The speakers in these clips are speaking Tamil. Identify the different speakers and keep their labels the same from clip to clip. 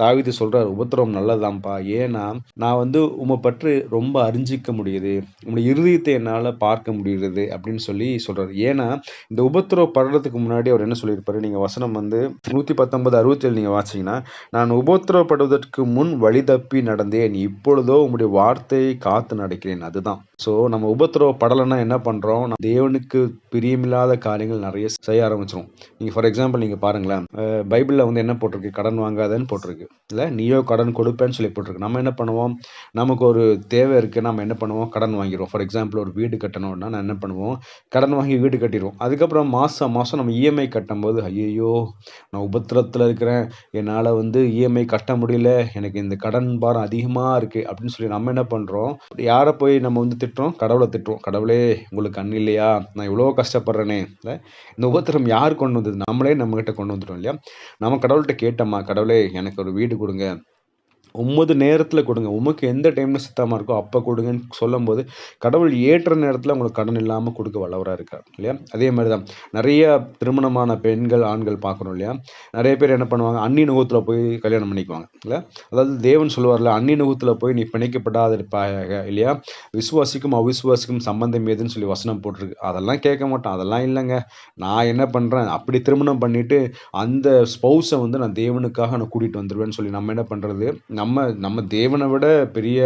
Speaker 1: தாவிது சொல்கிறார் உபத்திரவம் நல்லதாம்ப்பா ஏன்னா நான் வந்து உமை பற்றி ரொம்ப அறிஞ்சிக்க முடியுது. உங்களுடைய இருதயத்தை என்னால் பார்க்க முடியுது அப்படின்னு சொல்லி சொல்கிறார் ஏன்னா இந்த உபத்திரவம் படுறதுக்கு முன்னாடி அவர் என்ன சொல்லியிருப்பாரு? நீங்கள் வசனம் வந்து நூற்றி பத்தொன்பது அறுபத்தேழு நீங்கள் வாசிங்கன்னா நான் உபத்திரவப்படுவதற்கு முன் வழி தப்பி நடந்தேன். இப்பொழுதோ உங்களுடைய வார்த்தையை காத்து நடக்கிறேன். அதுதான். ஸோ நம்ம உபத்திரவப்படலைன்னா என்ன பண்ணுறோம் தேவனுக்கு பிரியமில்லாத காரியங்கள் நிறைய செய்ய ஆரம்பிச்சிடும் நீங்கள் ஃபார் எக்ஸாம்பிள் நீங்கள் பாருங்களேன் பைபிளில் வந்து என்ன போட்டிருக்கு? கடன் வாங்காதன்னு போட்டிருக்கு. இல்லை நீயோ கடன் கொடுப்பேன்னு சொல்லி போட்டிருக்கு. நம்ம என்ன பண்ணுவோம்? நமக்கு ஒரு தேவை இருக்குது நம்ம என்ன பண்ணுவோம்? கடன் வாங்கிடுவோம். ஃபார் எக்ஸாம்பிள் ஒரு வீடு கட்டணும்னா நான் என்ன பண்ணுவோம்? கடன் வாங்கி வீடு கட்டிடுவோம். அதுக்கப்புறம் மாதம் மாதம் நம்ம இஎம்ஐ கட்டும்போது ஐயோ நான் உபத்திரத்தில் இருக்கிறேன். என்னால் வந்து இஎம்ஐ கட்ட முடியல. எனக்கு இந்த கடன் பாரம் அதிகமாக இருக்குது அப்படின்னு சொல்லி நம்ம என்ன பண்ணுறோம் யாரை போய் நம்ம வந்து திட்டுறோம்? கடவுளை திட்டுறோம். கடவுளே உங்களுக்கு கண் இல்லையா? நான் இவ்வளோ கஷ்டப்படுறனே. இல்லை இந்த உபத்திரம் யார் கொண்டு வந்தது? நம்மளே நம்மகிட்ட கொண்டு வந்துட்டோம் இல்லையா? நம்ம கடவுள்கிட்ட கேட்டோம்மா கடவுளே எனக்கு ஒரு வீடு கொடுங்க. உமது நேரத்தில் கொடுங்க. உமக்கு எந்த டைமில் சித்தமாக இருக்கோ அப்போ கொடுங்கன்னு சொல்லும்போது கடவுள் ஏற்ற நேரத்தில் உங்களுக்கு கடன் இல்லாமல் கொடுக்க வல்லவராக இருக்கார் இல்லையா? அதே மாதிரி தான் நிறைய திருமணமான பெண்கள் ஆண்கள் பார்க்குறோம் இல்லையா? நிறைய பேர் என்ன பண்ணுவாங்க? அன்னி நுகத்தில் போய் கல்யாணம் பண்ணிக்குவாங்க இல்லை அதாவது தேவன் சொல்லுவார்ல அன்னி நுகத்தில் போய் நீ பிணைக்கப்படாத இருப்பாயாக இல்லையா? விசுவாசிக்கும் அவிசுவாசிக்கும் சம்பந்தம் ஏதுன்னு சொல்லி வசனம் போட்டிருக்கு. அதெல்லாம் கேட்க மாட்டோம். அதெல்லாம் இல்லைங்க. நான் என்ன பண்ணுறேன் அப்படி திருமணம் பண்ணிவிட்டு அந்த ஸ்பௌஸை வந்து நான் தேவனுக்காக நான் கூட்டிகிட்டு வந்துடுவேன்னு சொல்லி நம்ம என்ன பண்ணுறது நம்ம நம்ம தேவனை விட பெரிய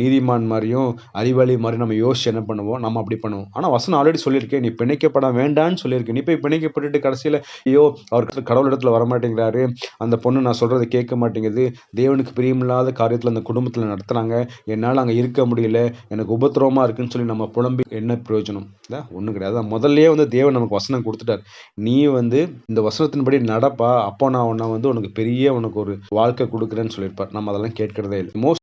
Speaker 1: நீதிமான் மாதிரியும் அறிவாளி மாதிரி நம்ம யோசிச்சு என்ன பண்ணுவோம்? நம்ம அப்படி பண்ணுவோம். ஆனால் வசனம் ஆல்ரெடி சொல்லியிருக்கேன் நீ பிணைக்கப்பட வேண்டான்னு சொல்லியிருக்கேன் நீ போய் பிணைக்கப்பட்டுட்டு கடைசியில் ஐயோ அவர் கடவுள் இடத்துல வரமாட்டேங்கிறாரு அந்த பொண்ணு நான் சொல்கிறத கேட்க மாட்டேங்குது. தேவனுக்கு பிரியமில்லாத காரியத்தில் அந்த குடும்பத்தில் நடத்துகிறாங்க என்னால் அங்கே இருக்க முடியல. எனக்கு உபத்திரவமாக இருக்குன்னு சொல்லி நம்ம புலம்பி என்ன பிரயோஜனம்? இல்லை ஒன்றும் கிடையாது. முதல்லையே வந்து தேவன் நமக்கு வசனம் கொடுத்துட்டார். நீ வந்து இந்த வசனத்தின்படி நடப்பா. அப்போ நான் உன்னை வந்து உனக்கு பெரிய உனக்கு ஒரு வாழ்க்கை கொடுக்குறேன்னு சொல்லியிருப்பார். நம்ம அதெல்லாம் கேட்கறதே இல்லை. மோஸ்ட்